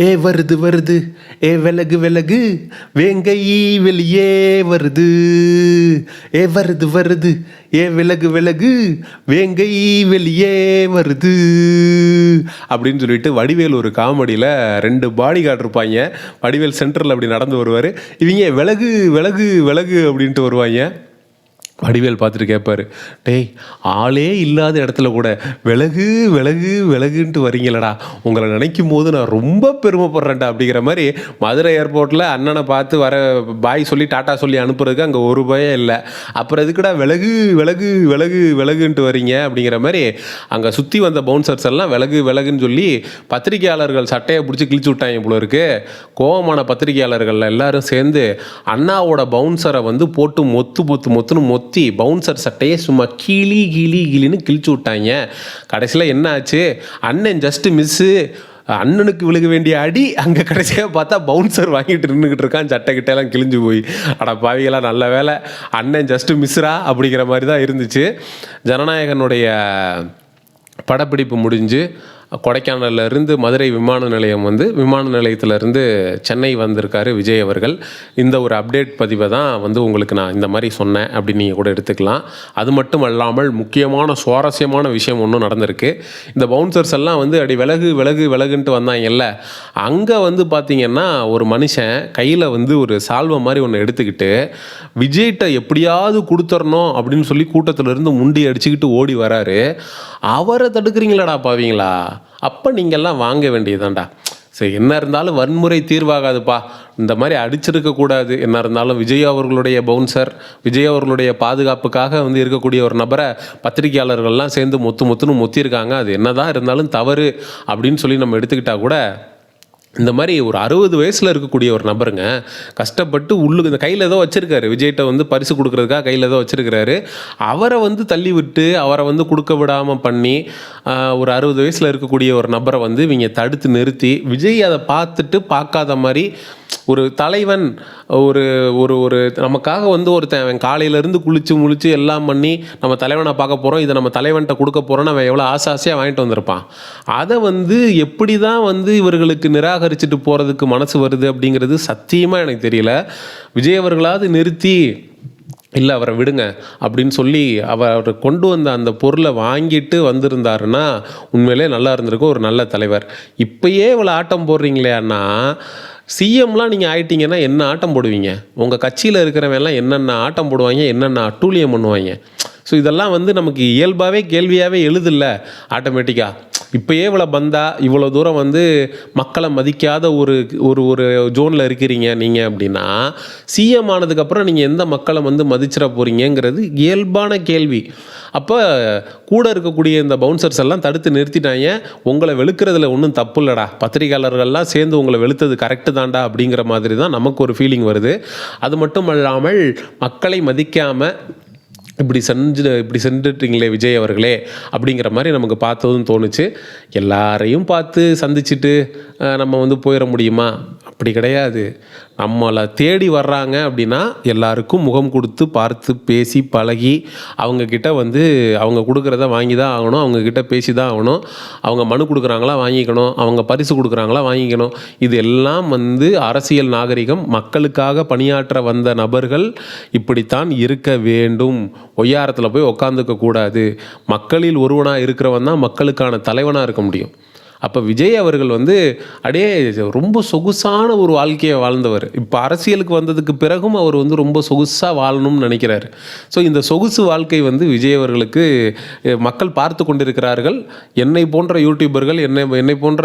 ஏ வருது வருது. ஏ விலகு விலகு. வேங்கை வெளியே வருது. ஏ வருது வருது. ஏ விலகு விலகு. வேங்கை வெளியே வருது. அப்படின்னு சொல்லிட்டு வடிவேல் ஒரு காமெடியில் ரெண்டு பாடி கார்டு இருப்பாங்க. வடிவேல் சென்டரில் அப்படி நடந்து வருவார். இவங்க விலகு விலகு விலகு அப்படின்ட்டு வருவாங்க. வடிவேல் பார்த்துட்டு கேட்பார் டேய் ஆளே இல்லாத இடத்துல கூட விலகு விலகு விலகுன்ட்டு வரீங்களடா உங்களை நினைக்கும் போது நான் ரொம்ப பெருமைப்படுறேன்டா அப்படிங்கிற மாதிரி மதுரை ஏர்போர்ட்டில் அண்ணனை பார்த்து வர பாய் சொல்லி டாட்டா சொல்லி அனுப்புறதுக்கு அங்கே ஒரு பயம் இல்லை. அப்புறம் எதுக்குடா விலகு விலகு விலகு விலகுன்ட்டு வரீங்க அப்படிங்கிற மாதிரி அங்கே சுற்றி வந்த பவுன்சர்ஸ் எல்லாம் விலகு விலகுன்னு சொல்லி பத்திரிகையாளர்கள் சட்டையை பிடிச்சி கிழிச்சு விட்டாங்க இவ்வளோ இருக்கு. கோவமான பத்திரிகையாளர்கள் எல்லாரும் சேர்ந்து அண்ணாவோட பவுன்சரை வந்து போட்டு மொத்து மொத்து மொத்துன்னு மொத்து பவுன்சர் சட்டையை சும்மா கீழி கிளி கிளின்னு கிழிச்சு விட்டாங்க. கடைசியில் என்ன ஆச்சு? அண்ணன் ஜஸ்ட் மிஸ்ஸு அண்ணனுக்கு விழுக வேண்டிய அடி அங்கே கடைசியாக பார்த்தா பவுன்சர் வாங்கிட்டு நின்றுக்கிட்டு இருக்கான். சட்டை கிட்டையெல்லாம் கிழிஞ்சு போய். அட பாவிகளா நல்ல வேலை. அண்ணன் ஜஸ்ட் மிஸ்ரா அப்படிங்கிற மாதிரி தான் இருந்துச்சு. ஜனநாயகனுடைய படப்பிடிப்பு முடிஞ்சு கொடைக்கானல்ல இருந்து மதுரை விமான நிலையம் வந்து விமான நிலையத்திலேருந்து சென்னை வந்திருக்காரு விஜய் அவர்கள். இந்த ஒரு அப்டேட் பதிவை தான் வந்து உங்களுக்கு நான் இந்த மாதிரி சொன்னேன் அப்படின்னு நீங்கள் கூட எடுத்துக்கலாம். அது மட்டும் அல்லாமல் முக்கியமான சுவாரஸ்யமான விஷயம் ஒன்றும் நடந்திருக்கு. இந்த பவுன்சர்ஸ் எல்லாம் வந்து அடி விலகு விலகு விலகுன்ட்டு வந்தாங்கல்ல. அங்கே வந்து பார்த்தீங்கன்னா ஒரு மனுஷன் கையில் வந்து ஒரு சால்வை மாதிரி ஒன்று எடுத்துக்கிட்டு விஜய்கிட்ட எப்படியாவது கொடுத்துடணும் அப்படின்னு சொல்லி கூட்டத்துல இருந்து முண்டி அடிச்சுக்கிட்டு ஓடி வராரு. அவரை தடுக்கிறீங்களாடா பாவீங்களா? அப்போ நீங்கள்லாம் வாங்க வேண்டியதான்டா சரி என்ன இருந்தாலும் வன்முறை தீர்வாகாதுப்பா. இந்த மாதிரி அடிச்சிருக்கக்கூடாது என்ன இருந்தாலும் விஜய் அவர்களுடைய பவுன்சர் விஜய் அவர்களுடைய பாதுகாப்புக்காக வந்து இருக்கக்கூடிய ஒரு நபரை பத்திரிகையாளர்கள்லாம் சேர்ந்து மொத்து மொத்துன்னு மொத்திருக்காங்க அது என்னதான் இருந்தாலும் தவறு அப்படின்னு சொல்லி நம்ம எடுத்துக்கிட்டால் கூட இந்த மாதிரி ஒரு அறுபது வயசில் இருக்கக்கூடிய ஒரு நபருங்க கஷ்டப்பட்டு உள்ளுக்கு இந்த கையில் ஏதோ வச்சுருக்காரு. விஜய்கிட்ட வந்து பரிசு கொடுக்குறதுக்காக கையில் ஏதோ வச்சுருக்கிறாரு. அவரை வந்து தள்ளி விட்டு அவரை வந்து கொடுக்க விடாமல் பண்ணி ஒரு அறுபது வயசில் இருக்கக்கூடிய ஒரு நபரை வந்து இவங்க தடுத்து நிறுத்தி விஜய் அதை பார்த்துட்டு பார்க்காத மாதிரி ஒரு தலைவன் ஒரு ஒரு ஒரு நமக்காக வந்து ஒருத்தன் காலையிலேருந்து குளிச்சு முழிச்சு எல்லாம் பண்ணி நம்ம தலைவனை பார்க்க போகிறோம் இதை நம்ம தலைவன்கிட்ட கொடுக்க போகிறோம் அவன் எவ்வளோ ஆசை ஆசையாக வாங்கிட்டு வந்திருப்பான். அதை வந்து எப்படி தான் வந்து இவர்களுக்கு நிராகரிச்சுட்டு போகிறதுக்கு மனசு வருது அப்படிங்கிறது சத்தியமாக எனக்கு தெரியல. விஜய் அவர்களாவது நிறுத்தி இல்லை அவரை விடுங்க அப்படின்னு சொல்லி அவர் கொண்டு வந்த அந்த பொருளை வாங்கிட்டு வந்திருந்தாருன்னா உண்மையிலே நல்லா இருந்திருக்கும். ஒரு நல்ல தலைவர். இப்பயே இவ்வளோ ஆட்டம் போடுறீங்களேன்னா சிஎம்லாம் நீங்கள் ஆயிட்டீங்கன்னா என்ன ஆட்டம் போடுவீங்க? உங்கள் கட்சியில் இருக்கிறவங்க எல்லாம் என்னென்ன ஆட்டம் போடுவாங்க என்னென்ன அட்டூழியம் பண்ணுவாங்க? ஸோ இதெல்லாம் வந்து நமக்கு இயல்பாகவே கேள்வியாகவே எழுதில்ல ஆட்டோமேட்டிக்காக இப்போயே இவ்வளோ பந்தா இவ்வளோ தூரம் வந்து மக்களை மதிக்காத ஒரு ஒரு ஒரு ஜோனில் இருக்கிறீங்க நீங்கள் அப்படின்னா சிஎம் ஆனதுக்கப்புறம் நீங்கள் எந்த மக்களை வந்து மதிச்சிட போகிறீங்கங்கிறது இயல்பான கேள்வி. அப்போ கூட இருக்கக்கூடிய இந்த பவுன்சர்ஸ் எல்லாம் தடுத்து நிறுத்திட்டாங்க. உங்களை வெளுக்கிறதுல ஒன்றும் தப்பு இல்லைடா பத்திரிகையாளர்கள்லாம் சேர்ந்து உங்களை வெளுத்தது கரெக்டு தான்டா அப்படிங்கிற மாதிரி தான் நமக்கு ஒரு ஃபீலிங் வருது. அது மட்டும் இல்லாமல் மக்களை மதிக்காமல் இப்படி செஞ்சு இப்படி செஞ்சுட்டீங்களே விஜய் அவர்களே அப்படிங்கிற மாதிரி நமக்கு பார்த்ததும் தோணுச்சு. எல்லாரையும் பார்த்து சந்திச்சுட்டு நம்ம வந்து போயிட முடியுமா? அப்படி கிடையாது. நம்மளை தேடி வர்றாங்க அப்படின்னா எல்லாருக்கும் முகம் கொடுத்து பார்த்து பேசி பழகி அவங்கக்கிட்ட வந்து அவங்க கொடுக்குறத வாங்கி தான் ஆகணும். அவங்கக்கிட்ட பேசி தான் ஆகணும். அவங்க மனு கொடுக்குறாங்களா வாங்கிக்கணும். அவங்க பரிசு கொடுக்குறாங்களா வாங்கிக்கணும். இது எல்லாம் வந்து அரசியல் நாகரிகம். மக்களுக்காக பணியாற்ற வந்த நபர்கள் இப்படித்தான் இருக்க வேண்டும். ஒய்யாரத்தில் போய் உக்காந்துக்க கூடாது. மக்களில் ஒருவனாக இருக்கிறவன் தான் மக்களுக்கான தலைவனாக இருக்க முடியும். அப்போ விஜய் அவர்கள் வந்து அப்படியே ரொம்ப சொகுசான ஒரு வாழ்க்கையை வாழ்ந்தவர். இப்போ அரசியலுக்கு வந்ததுக்கு பிறகும் அவர் வந்து ரொம்ப சொகுசாக வாழணும்னு நினைக்கிறாரு. ஸோ இந்த சொகுசு வாழ்க்கை வந்து விஜய் அவர்களுக்கு மக்கள் பார்த்து கொண்டிருக்கிறார்கள். என்னை போன்ற யூடியூபர்கள் என்னை என்னை போன்ற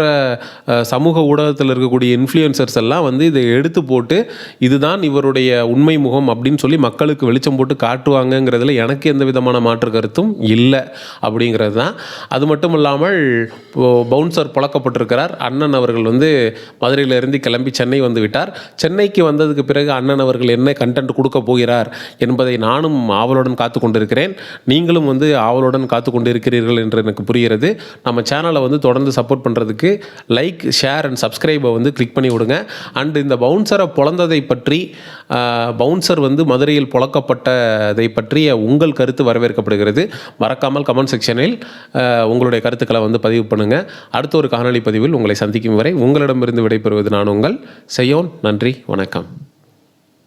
சமூக ஊடகத்தில் இருக்கக்கூடிய இன்ஃப்ளூயன்சர்ஸ் எல்லாம் வந்து இதை எடுத்து போட்டு இதுதான் இவருடைய உண்மை முகம் அப்படின்னு சொல்லி மக்களுக்கு வெளிச்சம் போட்டு காட்டுவாங்கங்கிறதுல எனக்கு எந்த விதமான மாற்று கருத்தும் இல்லை அப்படிங்கிறது தான். அது மட்டும் இல்லாமல் பவுன்சர் புழக்கப்பட்டிருக்கிறார். அண்ணன் அவர்கள் வந்து மதுரையிலிருந்து கிளம்பி சென்னை வந்து விட்டார். சென்னைக்கு வந்ததுக்கு பிறகு அண்ணன் அவர்கள் என்ன கண்டென்ட் கொடுக்க போகிறார் என்பதை நானும் ஆவலுடன் காத்து கொண்டிருக்கிறேன் நீங்களும் வந்து ஆவலுடன் காத்து கொண்டிருக்கிறீர்கள் என்று எனக்கு புரிகிறது. நம்ம சேனலை வந்து தொடர்ந்து சப்போர்ட் பண்ணுறதுக்கு லைக் ஷேர் அண்ட் சப்ஸ்கிரைபை வந்து கிளிக் பண்ணி விடுங்க. அண்ட் இந்த பவுன்சரை பிறந்ததை பற்றி பவுன்சர் வந்து மதுரையில் புழக்கப்பட்டதை பற்றிய உங்கள் கருத்து வரவேற்கப்படுகிறது. மறக்காமல் கமெண்ட் செக்ஷனில் உங்களுடைய கருத்துக்களை வந்து பதிவு பண்ணுங்கள் அடுத்து அடுத்த ஒரு காணொலி பதிவில் உங்களை சந்திக்கும் வரை உங்களிடமிருந்து விடைபெறுவது நான் உங்கள் செய்யோன் நன்றி வணக்கம்.